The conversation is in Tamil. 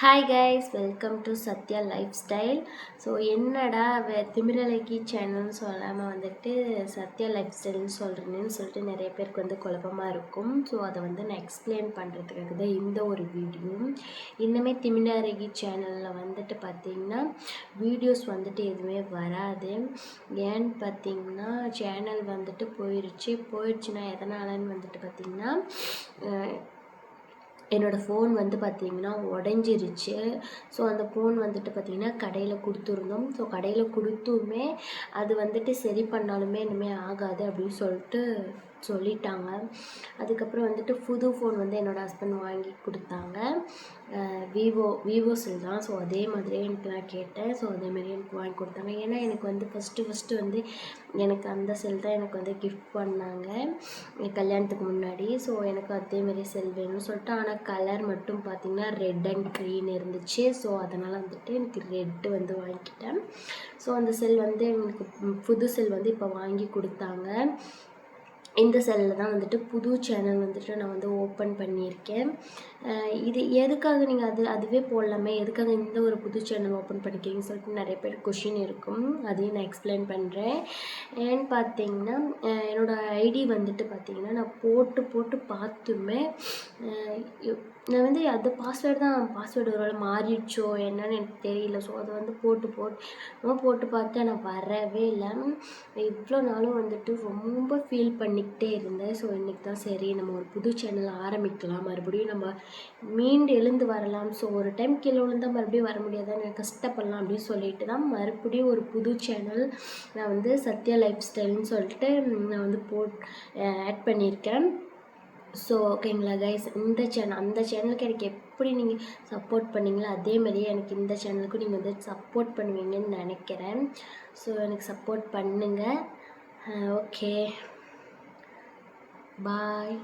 Hi guys welcome to Sathya lifestyle so என்னடா வே திமிரலகி சேனல்னு சொல்லாமல் வந்துட்டு சத்யா லைஃப் ஸ்டைல்னு சொல்கிறேன்னு சொல்லிட்டு நிறைய பேருக்கு வந்து குழப்பமாக இருக்கும். ஸோ அதை வந்து நான் எக்ஸ்பிளைன் பண்ணுறதுக்காக தான் இந்த ஒரு வீடியோ இன்னுமே திமிரலகி சேனலில் வந்துட்டு பார்த்திங்கன்னா வீடியோஸ் வந்துட்டு எதுவுமே வராது. ஏன்னு பார்த்திங்கன்னா சேனல் வந்துட்டு போயிடுச்சு போயிடுச்சுன்னா எதனாலன்னு வந்துட்டு பார்த்திங்கன்னா என்னோடய ஃபோன் வந்து பார்த்திங்கன்னா உடஞ்சிருச்சு. ஸோ அந்த ஃபோன் வந்துட்டு பார்த்திங்கன்னா கடையில் கொடுத்துருந்தோம். ஸோ கடையில் கொடுத்துமே அது வந்துட்டு சரி பண்ணாலுமே இனிமேல் ஆகாது அப்படின்னு சொல்லிட்டு சொல்லிட்டாங்க. அதுக்கப்புறம் வந்துட்டு புது ஃபோன் வந்து என்னோடய ஹஸ்பண்ட் வாங்கி கொடுத்தாங்க. விவோ விவோ செல் தான். ஸோ அதே மாதிரியே எனக்கு நான் கேட்டேன். ஸோ அதேமாதிரி எனக்கு வாங்கி கொடுத்தாங்க. ஏன்னா எனக்கு வந்து ஃபஸ்ட்டு ஃபஸ்ட்டு வந்து எனக்கு அந்த செல் தான் எனக்கு வந்து கிஃப்ட் பண்ணாங்க. கல்யாணத்துக்கு முன்னாடி. ஸோ எனக்கு அதேமாரி செல் வேணும்னு சொல்லிட்டு ஆனால் கலர் மட்டும் பார்த்திங்கன்னா ரெட் அண்ட் க்ரீன் இருந்துச்சு. ஸோ அதனால் வந்துட்டு எனக்கு ரெட்டு வந்து வாங்கிக்கிட்டேன். ஸோ அந்த செல் வந்து எங்களுக்கு புது செல் வந்து இப்போ வாங்கி கொடுத்தாங்க. இந்த செல்லில் தான் வந்துட்டு புது சேனல் வந்துட்டு நான் வந்து ஓப்பன் பண்ணியிருக்கேன். இது எதுக்காக நீங்கள் அது அதுவே போடலாமே? எதுக்காக இந்த ஒரு புது சேனல் ஓப்பன் பண்ணிக்கிறீங்கன்னு சொல்லிட்டு நிறைய பேர் கொஷின் இருக்கும். அதையும் நான் எக்ஸ்பிளைன் பண்ணுறேன் ஏன்னு பார்த்தீங்கன்னா என்னோடய ஐடி வந்துட்டு பார்த்தீங்கன்னா நான் போட்டு போட்டு பார்த்துமே நான் வந்து அது பாஸ்வேர்டு தான் பாஸ்வேர்டு ஒரு மாறிடுச்சோ என்னன்னு எனக்கு தெரியல. ஸோ அதை வந்து போட்டு போட்டு போட்டு பார்த்தேன் நான் வரவே இல்லை. இவ்வளோ நாளும் வந்துட்டு ரொம்ப ஃபீல் பண்ணிகிட்டே இருந்தேன். ஸோ இன்றைக்கி தான் சரி நம்ம ஒரு புது சேனல் ஆரம்பிக்கலாம். மறுபடியும் நம்ம மீண்டு எழுந்து வரலாம். ஸோ ஒரு டைம் கீழே விழுந்தால் மறுபடியும் வர முடியாதான்னு கஷ்டப்படலாம் அப்படின்னு சொல்லிட்டு தான் மறுபடியும் ஒரு புது சேனல் நான் வந்து சத்யா லைஃப் ஸ்டைல்னு சொல்லிட்டு நான் வந்து போட் ஆட் பண்ணியிருக்கேன் ஸோ ஓகேங்களா கைஸ் இந்த சேனல் அந்த சேனலுக்கு எனக்கு எப்படி நீங்கள் சப்போர்ட் பண்ணீங்களோ அதே மாதிரியே எனக்கு இந்த சேனலுக்கும் நீங்கள் வந்து சப்போர்ட் பண்ணுவீங்கன்னு நினைக்கிறேன். ஸோ எனக்கு சப்போர்ட் பண்ணுங்கள் ஓகே Bye.